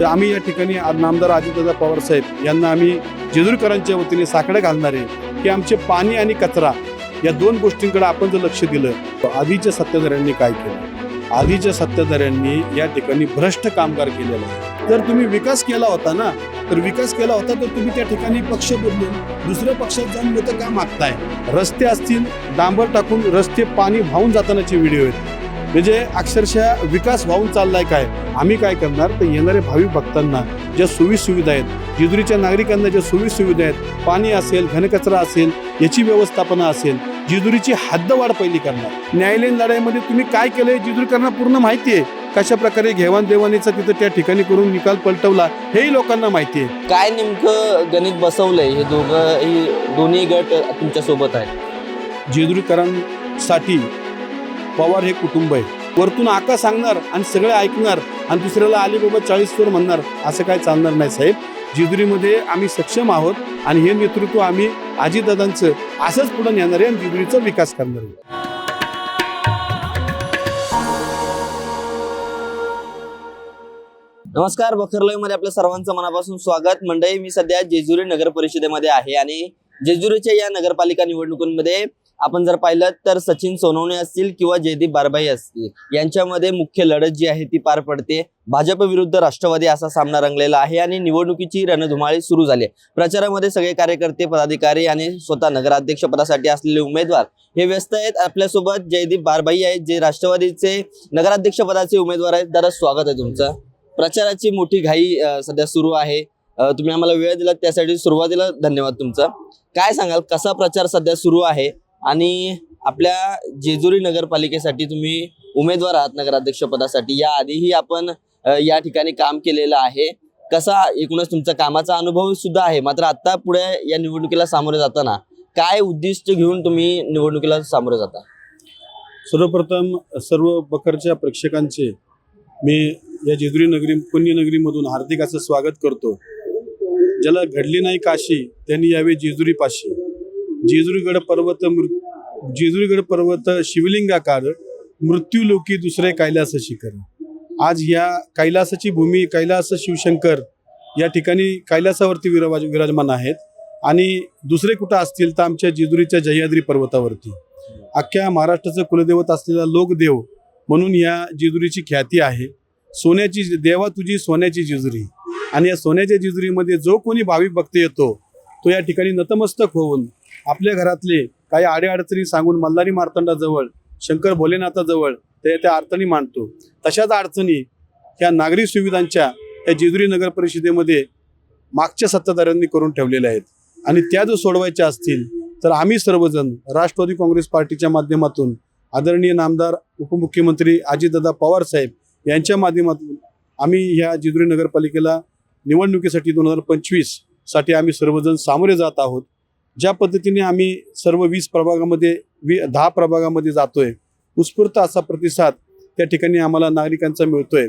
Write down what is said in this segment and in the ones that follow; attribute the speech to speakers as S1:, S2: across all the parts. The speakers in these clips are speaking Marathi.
S1: तर आम्ही या ठिकाणी नामदार अजितदादा पवार साहेब यांना आम्ही जेजुरकरांच्या वतीने साकडं घालणार आहे की आमचे पाणी आणि कचरा या दोन गोष्टींकडे आपण जर लक्ष दिलं तर आधीच्या सत्ताधाऱ्यांनी काय केलं? आधीच्या सत्ताधाऱ्यांनी या ठिकाणी भ्रष्ट कामगार केलेला आहे जर तुम्ही विकास केला होता ना तर विकास केला होता तर तुम्ही त्या ठिकाणी पक्ष बदलून दुसऱ्या पक्षात जाऊन मतं का मागताय? रस्ते असतील डांबर टाकून रस्ते पाणी वाहून जातानाचे व्हिडिओ आहेत. म्हणजे अक्षरशः विकास वाहून चाललाय काय? आम्ही काय करणार? तर येणाऱ्या भाविक भक्तांना ज्या सोयी सुविधा आहेत जेजुरीच्या नागरिकांना ज्या सोयी सुविधा आहेत पाणी असेल घनकचरा असेल याची व्यवस्थापना असेल जेजुरीची हद्दवाढ पहिली करणार. न्यायालयीन लढाईमध्ये तुम्ही काय केलंय? जेजुरीकरांना पूर्ण माहिती आहे. कशा प्रकारे घेवाणदेवाणीचा तिथं त्या ठिकाणी करून निकाल पलटवला हेही लोकांना माहिती आहे.
S2: काय नेमकं गणित बसवलंय? हे दोघं ही दोन्ही गट तुमच्यासोबत आहेत.
S1: जेजुरीकरांसाठी पवार हे कुटुंब आहे. वरतून आका सांगणार आणि सगळे ऐकणार आणि दुसऱ्याला अलिबाबा चाळीस वर म्हणणार असं काय चालणार नाही साहेब. जेजुरीमध्ये आम्ही सक्षम आहोत आणि हे नेतृत्व आम्ही आजीदादांचं असंच पुढे नेणार आहे आणि जिजुरीचा विकास करणार आहे.
S2: नमस्कार बखरलोयमध्ये आपल्या सर्वांचं मनापासून स्वागत. मंडळी मी सध्या जेजुरी नगर परिषदेमध्ये आहे आणि जेजुरीच्या या नगरपालिका निवडणुकांमध्ये आपण जर पाहिलं तर सचिन सोनवणे असतील किंवा जयदीप बारबाई असतील यांच्यामध्ये मुख्य लढत जी आहे ती पार पडते. भाजप विरुद्ध राष्ट्रवादी असा सामना रंगलेला आहे आणि निवडणुकीची रणधुमाळी सुरू झाली आहे. प्रचारामध्ये सगळे कार्यकर्ते पदाधिकारी आणि स्वतः नगराध्यक्ष पदासाठी असलेले उमेदवार हे व्यस्त आहेत. आपल्यासोबत जयदीप बारबाई आहेत जे राष्ट्रवादीचे नगराध्यक्ष पदाचे उमेदवार आहेत. दादा स्वागत आहे तुमचं. प्रचाराची मोठी घाई सध्या सुरू आहे. तुम्ही आम्हाला वेळ दिला त्यासाठी सुरुवातीला धन्यवाद तुमचा. काय सांगाल कसा प्रचार सध्या सुरू आहे? आणि आपल्या जेजुरी नगरपालिकेसाठी तुम्ही उमेदवार आहात नगराध्यक्ष पदासाठी या आधीही आपण या ठिकाणी काम केलेलं आहे. कसा एकूणच तुमचा कामाचा अनुभव सुद्धा आहे. मात्र आता पुढे या निवडणुकीला सामोरे जाताना काय उद्दिष्ट घेऊन तुम्ही निवडणुकीला सामोरे जाता?
S1: सर्वप्रथम सर्व बकरच्या प्रेक्षकांचे मी या जेजुरी नगरी पुण्यनगरीमधून हार्दिक असं स्वागत करतो. ज्याला घडली नाही काशी त्यांनी यावे जेजुरी पाशी जेजुरीगड पर्वत मृत्यू जेजुरीगड पर्वत शिवलिंगाकार मृत्यूलोकी दुसरे कैलास शिखर. आज या कैलासाची भूमी कैलास शिवशंकर या ठिकाणी कैलासावरती विराज विराजमान आहेत. आणि दुसरे कुठं असतील तर आमच्या जेजुरीच्या जह्याद्री पर्वतावरती. अख्ख्या महाराष्ट्राचं कुलदैवत असलेला लोकदेव म्हणून या जेजुरीची ख्याती आहे. सोन्याची देवा तुझी सोन्याची जेजुरी. आणि या सोन्याच्या जेजुरीमध्ये जो कोणी भाविक भक्त येतो तो या ठिकाणी नतमस्तक होऊन आपल्या घरातले काही अडीअडचणी सांगून मल्हारी मार्तंडाजवळ शंकर भोलेनाथाजवळ ते त्या अडचणी मांडतो. तशाच अडचणी ह्या नागरी सुविधांच्या या जेजुरी नगर परिषदेमध्ये मागच्या सत्ताधाऱ्यांनी करून ठेवलेल्या आहेत. आणि त्या जर सोडवायच्या असतील तर आम्ही सर्वजण राष्ट्रवादी काँग्रेस पार्टीच्या माध्यमातून आदरणीय नामदार उपमुख्यमंत्री अजितदादा पवार साहेब यांच्या माध्यमातून आम्ही ह्या जेजुरी नगरपालिकेला निवडणुकीसाठी दोन हजार पंचवीससाठी आम्ही सर्वजण सामोरे जात आहोत. ज्या पद्धतीने आम्ही सर्व वीस प्रभागामध्ये वी दहा प्रभागामध्ये जातोय उत्स्फूर्त असा प्रतिसाद त्या ठिकाणी आम्हाला नागरिकांचा मिळतोय.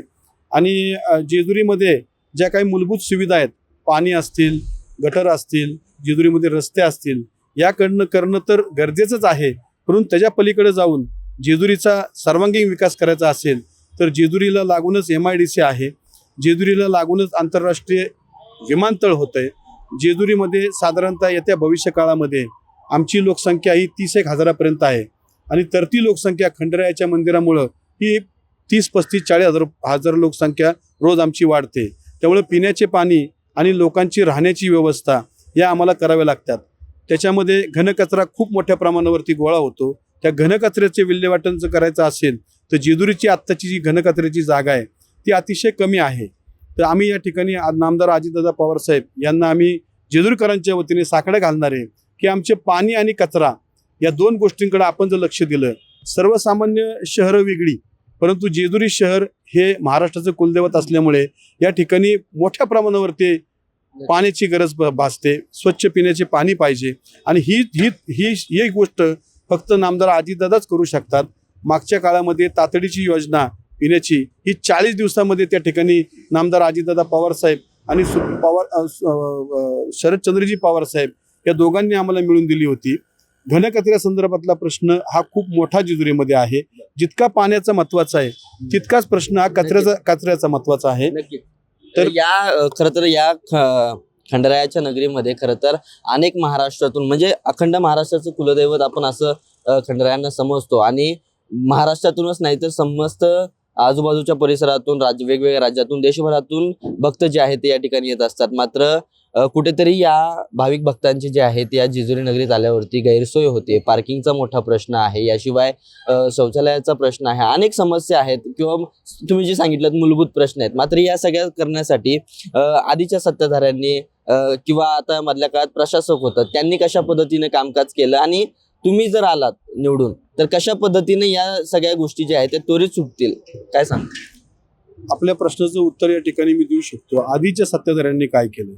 S1: आणि जेजुरीमध्ये ज्या काही मूलभूत सुविधा आहेत पाणी असतील गटर असतील जेजुरीमध्ये रस्ते असतील याकडनं करणं तर गरजेचंच आहे. परंतु त्याच्या पलीकडे जाऊन जेजुरीचा सर्वांगीण विकास करायचा असेल तर जेजुरीला लागूनच एम आय डी सी आहे. जेजुरीला लागूनच आंतरराष्ट्रीय विमानतळ होतं आहे जेजुरीमध्ये साधारणतः येत्या भविष्य काळामध्ये आमची लोकसंख्या ही तीस एक हजारापर्यंत आहे. आणि तर ती लोकसंख्या खंडरायाच्या मंदिरामुळं ही तीस पस्तीस चाळीस हजार हजार लोकसंख्या रोज आमची वाढते. त्यामुळे पिण्याचे पाणी आणि लोकांची राहण्याची व्यवस्था या आम्हाला कराव्या लागतात. त्याच्यामध्ये घनकचरा खूप मोठ्या प्रमाणावरती गोळा होतो. त्या घनकचऱ्याचे विल्हेवाटन जर करायचं असेल तर जेजुरीची आत्ताची जी घनकचऱ्याची जागा आहे ती अतिशय कमी आहे. तर आम्ही या ठिकाणी आज नामदार अजितदादा पवार साहेब यांना आम्ही जेजुरकरांच्या वतीने साकडं घालणार आहे की आमचे पाणी आणि कचरा या दोन गोष्टींकडे आपण जर लक्ष दिलं सर्वसामान्य शहरं वेगळी परंतु जेजुरी शहर हे महाराष्ट्राचं कुलदैवत असल्यामुळे या ठिकाणी मोठ्या प्रमाणावरती पाण्याची गरज भ- भासते स्वच्छ पिण्याचे पाणी पाहिजे आणि ही ही ही ही गोष्ट फक्त नामदार आजीदादाच करू शकतात. मागच्या काळामध्ये तातडीची योजना पिण्याची ही चाळीस दिवसामध्ये त्या ठिकाणी नामदार अजितदादा पवार साहेब आणि सु- पवार शरदचंद्रजी पवार साहेब या दोघांनी आम्हाला मिळून दिली होती. घनकचऱ्या संदर्भातला प्रश्न हा खूप मोठा जेजुरीमध्ये आहे. जितका पाण्याचा महत्त्वाचा आहे तितकाच प्रश्न हा कचऱ्याचा कचऱ्याचा महत्त्वाचा आहे.
S2: नक्की तर या खरं तर या खंडरायाच्या नगरीमध्ये खरं तर अनेक महाराष्ट्रातून म्हणजे अखंड महाराष्ट्राचं कुलदैवत आपण असं खंडरायांना समजतो. आणि महाराष्ट्रातूनच नाही तर समस्त आजूबाजूच्या परिसरातून राज्य वेगवेगळ्या राज्यातून देशभरातून भक्त जे आहेत ते या ठिकाणी येत असतात. मात्र कुठेतरी या भाविक भक्तांची जे आहेत या जिजुरी नगरीत आल्यावरती गैरसोय होते. पार्किंगचा मोठा प्रश्न आहे. याशिवाय शौचालयाचा प्रश्न आहे. अनेक समस्या आहेत किंवा तुम्ही जे सांगितलं मूलभूत प्रश्न आहेत. मात्र या सगळ्या करण्यासाठी आधीच्या सत्ताधाऱ्यांनी किंवा आता मधल्या काळात प्रशासक होतात त्यांनी कशा पद्धतीने कामकाज केलं आणि तुम्ही जर आलात निवडून तर कशा पद्धतीने या सगळ्या गोष्टी ज्या आहेत त्या त्वरित सुटतील? काय सांग?
S1: आपल्या प्रश्नाचं उत्तर या ठिकाणी मी देऊ शकतो. आधीच्या सत्ताधाऱ्यांनी काय केलं?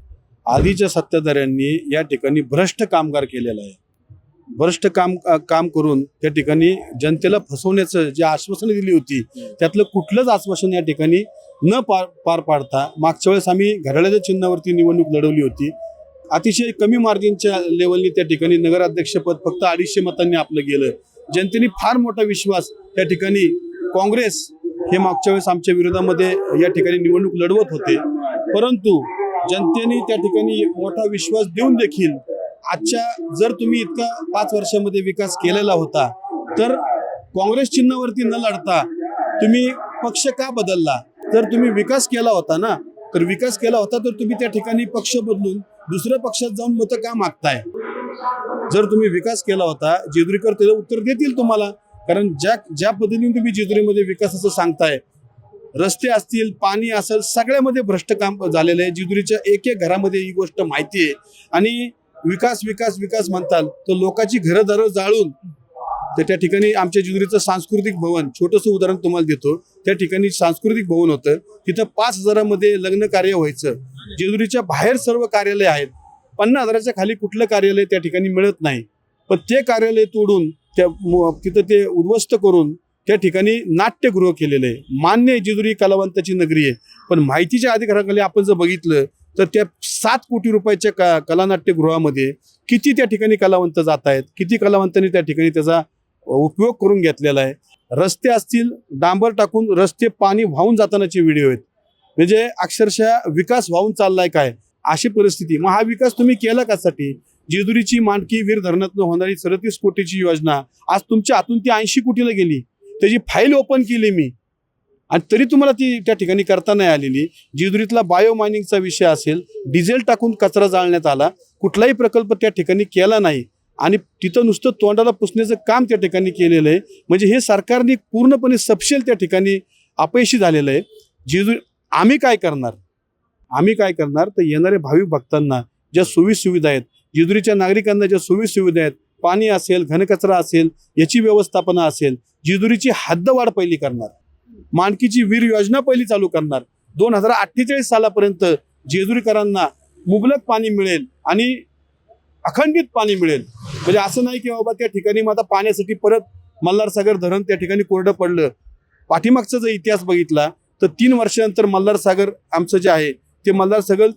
S1: आधीच्या सत्ताधाऱ्यांनी या ठिकाणी भ्रष्ट कामगार केलेला आहे. भ्रष्ट काम काम करून त्या ठिकाणी जनतेला फसवण्याचं जे आश्वासनं दिली होती त्यातलं कुठलंच आश्वासन या ठिकाणी न पार पार पाडता मागच्या वेळेस आम्ही घड्याळ्याच्या चिन्हावरती निवडणूक लढवली होती. अतिशय कमी मार्जिनच्या लेवलनी त्या ठिकाणी नगराध्यक्षपद फक्त अडीचशे मतांनी आपलं गेलं. जनतेने फार मोठा विश्वास त्या ठिकाणी काँग्रेस हे मागच्या वेळेस आमच्या विरोधामध्ये या ठिकाणी निवडणूक लढवत होते. परंतु जनतेने त्या ठिकाणी मोठा विश्वास देऊन देखील आजच्या जर तुम्ही इतका पाच वर्षामध्ये विकास केलेला होता तर काँग्रेस चिन्हावरती न लढता तुम्ही पक्ष का बदलला? जर तुम्ही विकास केला होता ना तर विकास केला होता तर तुम्ही त्या ठिकाणी पक्ष बदलून दुसऱ्या पक्षात जाऊन मतं का मागताय? जर तुम्ही विकास केला होता जेजुरीकर त्याचं उत्तर देतील तुम्हाला. कारण ज्या ज्या पद्धतीने तुम्ही जेजुरीमध्ये विकासाचं सांगताय रस्ते असतील पाणी असेल सगळ्यामध्ये भ्रष्ट काम झालेलं आहे. जेजुरीच्या एक एक घरामध्ये ही गोष्ट माहिती आहे. आणि विकास विकास विकास म्हणताल तर लोकांची घरं दारं जाळून तर त्या ठिकाणी आमच्या जेजुरीचं सांस्कृतिक भवन छोटंसं उदाहरण तुम्हाला देतो. त्या ठिकाणी सांस्कृतिक भवन होतं. तिथं पाच हजारामध्ये लग्न कार्य व्हायचं. जेजुरीच्या बाहेर सर्व कार्यालय आहेत. पन्नास हजाराच्या खाली कुठलं कार्यालय त्या ठिकाणी मिळत नाही. पण ते कार्यालय तोडून त्या तिथं ते उद्ध्वस्त करून त्या ठिकाणी नाट्यगृह केलेलं आहे. मान्य जेजुरी कलावंताची नगरी आहे. पण माहितीच्या अधिकाराखाली आपण जर बघितलं तर त्या सात कोटी रुपयाच्या का कलानाट्यगृहामध्ये किती त्या ठिकाणी कलावंत जात आहेत किती कलावंतांनी त्या ठिकाणी त्याचा उपयोग करून घेतलेला आहे. रस्ते असतील डांबर टाकून रस्ते पाणी वाहून जातानाचे व्हिडिओ आहेत. म्हणजे अक्षरशः विकास वाहून चाललाय काय? अशी परिस्थिती. मग हा विकास तुम्ही केला कासाठी जेजुरीची मांडकी वीर धरणातून होणारी सदतीस कोटीची योजना. आज तुमच्या हातून ती ऐंशी कोटीला गेली. त्याची फाईल ओपन केली मी. आणि तरी तुम्हाला ती त्या ठिकाणी करता नाही आलेली. जेजुरीतला बायो मायनिंगचा विषय असेल डिझेल टाकून कचरा जाळण्यात आला. कुठलाही प्रकल्प त्या ठिकाणी केला नाही. आणि तिथं नुसतं तोंडाला पुसण्याचं काम त्या ठिकाणी केलेलं आहे. म्हणजे हे सरकारने पूर्णपणे सपशेल त्या ठिकाणी अपयशी झालेलं आहे. जेजू आम्ही काय करणार? आम्ही काय करणार? तर येणाऱ्या भाविक भक्तांना ज्या सोयी सुविधा आहेत जिजुरीच्या नागरिकांना ज्या सोयी सुविधा आहेत पाणी असेल घनकचरा असेल याची व्यवस्थापना असेल जिजुरीची हद्दवाढ पहिली करणार. मानकीची वीर योजना पहिली चालू करणार. दोन हजार अठ्ठेचाळीस सालापर्यंत जेजुरीकरांना मुबलक पाणी मिळेल आणि अखंडित पाणी मिळेल. म्हणजे असं नाही की बाबा त्या ठिकाणी मग आता पाण्यासाठी परत मल्हारसागर धरण त्या ठिकाणी कोरडं पडलं. पाठीमागचा जर इतिहास बघितला तर तीन वर्षानंतर मल्हारसागर आमचं जे आहे ते मल्हारसागर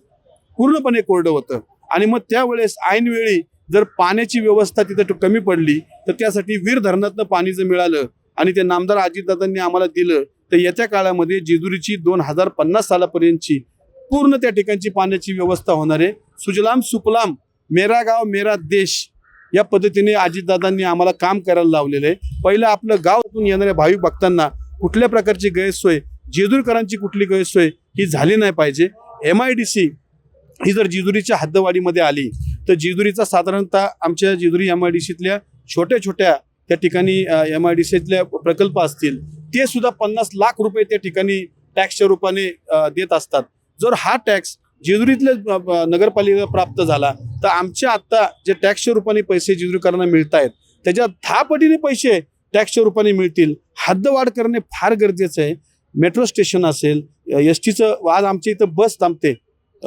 S1: पूर्णपणे कोरडं होतं. आणि मग त्यावेळेस ऐनवेळी जर पाण्याची व्यवस्था तिथं कमी पडली तर त्यासाठी वीर धरणातनं पाणी जर मिळालं आणि ते नामदार अजितदादांनी आम्हाला दिलं तर येत्या काळामध्ये जेजुरीची दोन हजार पन्नास सालापर्यंतची पूर्ण त्या ठिकाणची पाण्याची व्यवस्था होणार आहे. सुजलाम सुपलाम मेरा गाव मेरा देश. या पद्धतीने अजितदादांनी आम्हाला काम करायला लावलेलं आहे. पहिलं आपलं गावातून येणाऱ्या भाविक भक्तांना कुठल्या प्रकारची गैरसोय जेजूरकरांची कुठली गैरसोय ही झाली नाही पाहिजे. एम आय डी सी ही जर जेजुरीच्या हद्दवाडीमध्ये आली तर जेजुरीचा साधारणतः आमच्या जेजुरी एम आय डी सीतल्या छोट्या छोट्या त्या ठिकाणी एम आय डी सीतल्या प्रकल्प असतील ते सुद्धा पन्नास लाख रुपये त्या ठिकाणी टॅक्सच्या रूपाने देत असतात. जर हा टॅक्स जेजुरीतल्या नगरपालिकेला प्राप्त झाला तर आमच्या आत्ता जे टॅक्सच्या रूपाने पैसे जेजुरीकरांना मिळत आहेत त्याच्या दहा पटीने पैसे टॅक्सच्या रूपाने मिळतील. हद्दवाढ करणे फार गरजेचं आहे. मेट्रो स्टेशन असेल एस टीचं आज आमच्या इथं बस थांबते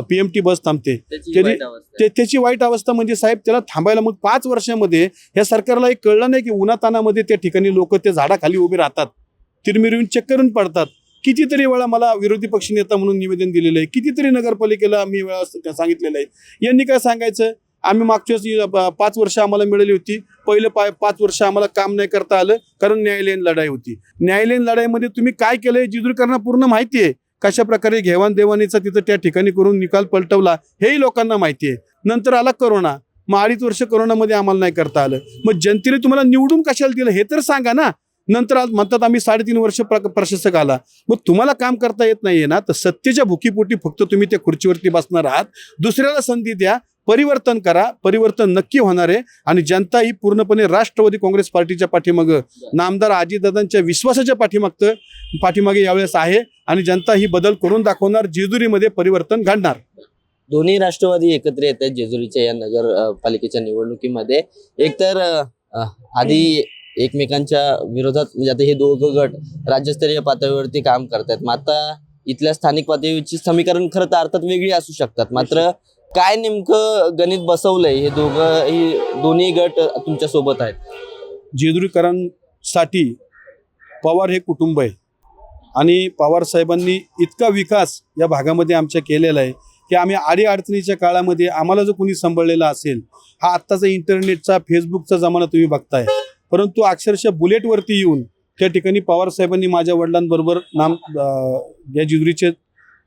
S1: पी एम टी बस थांबते.
S2: त्याची वाईट अवस्था आहे.
S1: ते त्याची वाईट अवस्था म्हणजे साहेब त्याला थांबायला मग पाच वर्षामध्ये या सरकारला एक कळलं नाही की उन्हातानामध्ये त्या ठिकाणी लोक त्या झाडाखाली उभे राहतात. तिरमिरवून चेक करून पडतात. कितीतरी वेळा मला विरोधी पक्ष नेता म्हणून निवेदन दिलेलं आहे. कितीतरी नगरपालिकेला मी वेळा सांगितलेलं आहे. यांनी काय सांगायचं? आम्ही मागच्या वर्षी पाच वर्ष आम्हाला मिळाली होती. पहिलं पाय पाच वर्ष आम्हाला काम नाही करता आलं कारण न्यायालयीन लढाई होती. न्यायालयीन लढाईमध्ये तुम्ही काय केलंय जिजुरीकरांना पूर्ण माहिती आहे. कशा प्रकारे घेवाणदेवाणीचा तिथं त्या ठिकाणी करून निकाल पलटवला हेही लोकांना माहिती आहे. नंतर आला करोना. मग अडीच वर्ष करोनामध्ये आम्हाला नाही करता आलं. मग जनतेने तुम्हाला निवडून कशाला दिलं? हे तर सांगा ना. नंतर आज म्हणतात आम्ही साडेतीन वर्ष प्रशासक आला. मग तुम्हाला काम करता येत नाहीये ना? तर सत्तेच्या भुकीपोटी फक्त तुम्ही त्या खुर्चीवरती बसणार आहात. दुसऱ्याला संधी द्या. परिवर्तन करा. परिवर्तन नक्की होणार आहे. आणि जनता ही पूर्णपणे राष्ट्रवादी काँग्रेस पार्टीच्या पाठीमागं नामदार अजितदादांच्या विश्वासाच्या पाठीमागतं पाठीमागे यावेळेस आहे. आणि जनता ही बदल करून दाखवणार. जेजुरीमध्ये परिवर्तन घडणार.
S2: दोन्ही राष्ट्रवादी एकत्र येत आहेत जेजुरीच्या या नगर पालिकेच्या निवडणुकीमध्ये. एकतर आधी एकमेकांच्या विरोधात म्हणजे आता हे दोघं गट राज्यस्तरीय पातळीवरती काम करतायत. मग आता इथल्या स्थानिक पातळीवरची समीकरण खरं तर अर्थात वेगळी असू शकतात. मात्र काय नेमकं गणित बसवलंय हे दोघं ही दोन्ही गट तुमच्यासोबत आहेत?
S1: जेजुरीकरांसाठी पवार हे कुटुंब आहे. आणि पवार साहेबांनी इतका विकास या भागामध्ये आमच्या केलेला आहे की आम्ही आडी अडचणीच्या काळामध्ये आम्हाला जो कोणी सांभाळलेला असेल हा आत्ताचा इंटरनेटचा फेसबुकचा जमाना तुम्ही बघताय. परंतु अक्षरशः बुलेटवरती येऊन त्या ठिकाणी पवार साहेबांनी माझ्या वडिलांबरोबर नाम या जिजुरीचे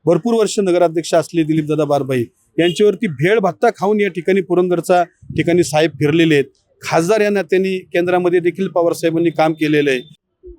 S1: भरपूर वर्ष नगराध्यक्ष असले दिलीपदादा बारबाई यांच्यावरती भेळ भत्ता खाऊन या ठिकाणी पुरंदरचा ठिकाणी साहेब फिरलेले आहेत. खासदार या नात्याने केंद्रामध्ये देखील पवार साहेबांनी काम केलेलं आहे.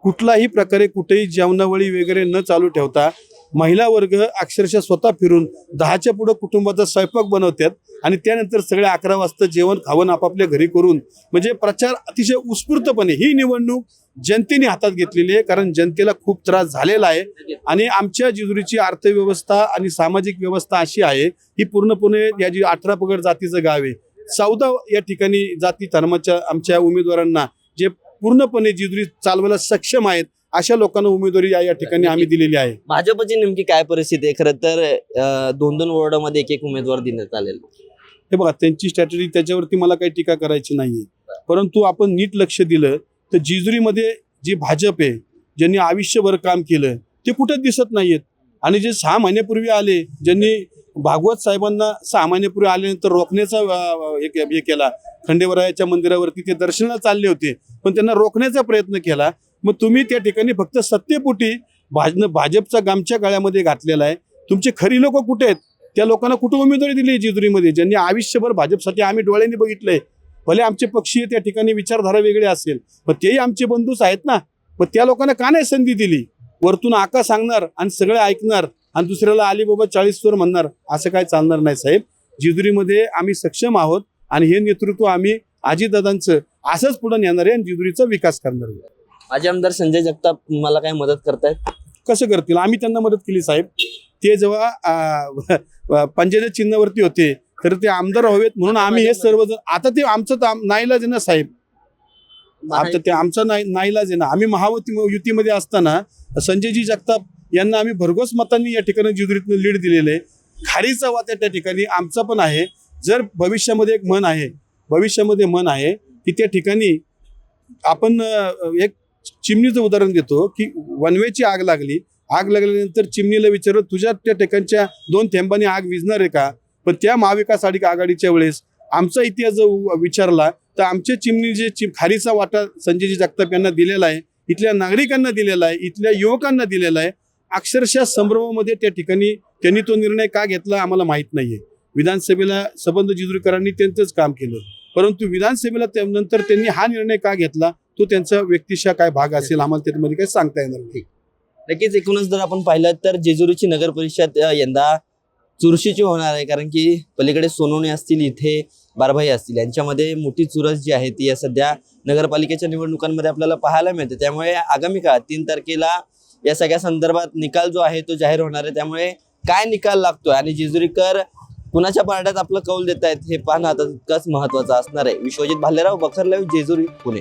S1: कुठलाही प्रकारे कुठेही जेवणावळी वगैरे न चालू ठेवता महिला वर्ग अक्षरशः स्वतः फिरून दहाच्या पुढं कुटुंबाचा स्वयंपाक बनवतात आणि त्यानंतर सगळे अकरा वाजता जेवण खावण आपापल्या घरी करून म्हणजे प्रचार अतिशय उत्स्फूर्तपणे ही निवडणूक जनतेने हातात घेतलेली आहे कारण जनतेला खूप त्रास झालेला आहे. आणि आमच्या जेजुरीची अर्थव्यवस्था आणि सामाजिक व्यवस्था अशी आहे ही पूर्णपणे या जी अठरा पगड जातीचं गाव आहे चौदा या ठिकाणी जाती धर्माच्या आमच्या उमेदवारांना जे पूर्णपणे जेजुरी चालवायला सक्षम आहेत अशा लोकांना उमेदवारी या ठिकाणी आम्ही दिलेली आहे.
S2: भाजपची नेमकी काय परिस्थिती आहे? खरं तर दोन दोन वॉर्डामध्ये एक एक उमेदवार देण्यात आलेला
S1: हे बघा त्यांची स्ट्रॅटेजी त्याच्यावरती मला काही टीका करायची नाहीये. परंतु आपण नीट लक्ष दिलं तर जेजुरीमध्ये जी भाजप आहे ज्यांनी आयुष्यभर काम केलं ते कुठेच दिसत नाहीयेत. आणि जे सहा महिन्यापूर्वी आले ज्यांनी भागवत साहेबांना सहा महिन्यापूर्वी आल्यानंतर रोखण्याचा हे केला. खंडेवरायाच्या मंदिरावरती ते दर्शनाला चालले होते पण त्यांना रोखण्याचा प्रयत्न केला. मग तुम्ही त्या ठिकाणी फक्त सत्तेपोटी भाजन भाजपचा गामच्या गाळ्यामध्ये घातलेला आहे. तुमचे खरी लोक कुठे आहेत? त्या लोकांना कुठं उमेदवारी दिली जिजुरीमध्ये जेजुरीमध्ये? ज्यांनी आयुष्यभर भाजपसाठी आम्ही डोळ्यांनी बघितलंय. भले आमचे पक्षीय त्या ठिकाणी विचारधारा वेगळी असेल पण तेही आमचे बंधूच आहेत ना. मग त्या लोकांना का नाही संधी दिली? वरतून आका सांगणार आणि सगळे ऐकणार आणि दुसऱ्याला आली बाबा चाळीस स्वर म्हणणार असं काय चालणार नाही साहेब. जेजुरीमध्ये आम्ही सक्षम आहोत आणि हे नेतृत्व आम्ही आजीदादांचं असंच पुढे नेणार आहे आणि जेजुरीचा विकास करणार आहे.
S2: माझे आमदार संजय जगताप मला काय मदत करतायत?
S1: कसं करतील? आम्ही त्यांना मदत केली साहेब. ते जेव्हा पंचायत चिन्हवरती चिन्हावरती होते तर ते आमदार हवेत म्हणून आम्ही हे सर्वजण आता ते आमचं तर नाईलाज आहे ना साहेब. आता ते आमचं नाई नाईलाज आहे ना. आम्ही महावती युतीमध्ये असताना संजयजी जगताप यांना आम्ही भरघोस मतांनी या ठिकाणी जिजुरीतनं लीड दिलेलं आहे. खारीचा वात्या त्या ठिकाणी आमचा पण आहे. जर भविष्यामध्ये एक मन आहे भविष्यामध्ये मन आहे की त्या ठिकाणी आपण एक चिमणीचं उदाहरण देतो की वनवेची आग लागली. आग लागल्यानंतर चिमणीला विचारलं तुझ्या त्या ठिकाणच्या दोन थेंबांनी आग विझणार आहे का? पण त्या महाविकास आघाडी आघाडीच्या वेळेस आमचा इतिहास जर विचारला तर आमच्या चिमणी जे चिम खारीचा वाटा संजयजी जगताप यांना दिलेला आहे इथल्या नागरिकांना दिलेला आहे इथल्या युवकांना दिलेला आहे अक्षरशः संभ्रमामध्ये त्या ठिकाणी त्यांनी तो निर्णय का घेतला आम्हाला माहीत नाहीये. विधानसभेला सबंध जिजुरीकरांनी त्यांचंच काम केलं. परंतु विधानसभेला त्या- नंतर त्यांनी हा निर्णय का घेतला? तो त्यांचा व्यक्तिशा काय भाग असेल आम्हाला त्यामध्ये काही सांगता येणार नाही.
S2: नक्कीच एकूणच जर आपण पाहिलं तर जेजुरीची नगर परिषद यंदा चुरशीची होणार आहे. कारण की पलीकडे सोनवणे असतील इथे बारभाई असतील. यांच्यामध्ये मोठी चुरस जी आहे ती सध्या नगरपालिकेच्या निवडणुकांमध्ये आपल्याला पाहायला मिळते. त्यामुळे आगामी काळात तीन तारखेला या सगळ्या संदर्भात निकाल जो आहे तो जाहीर होणार आहे. त्यामुळे काय निकाल लागतोय आणि जेजुरीकर कुणाच्या पारड्यात आपलं कौल देत आहेत हे पाहणं आता तितकंच महत्वाचं असणार आहे. विश्वजित भालेराव बखरलेव जेजुरी पुणे.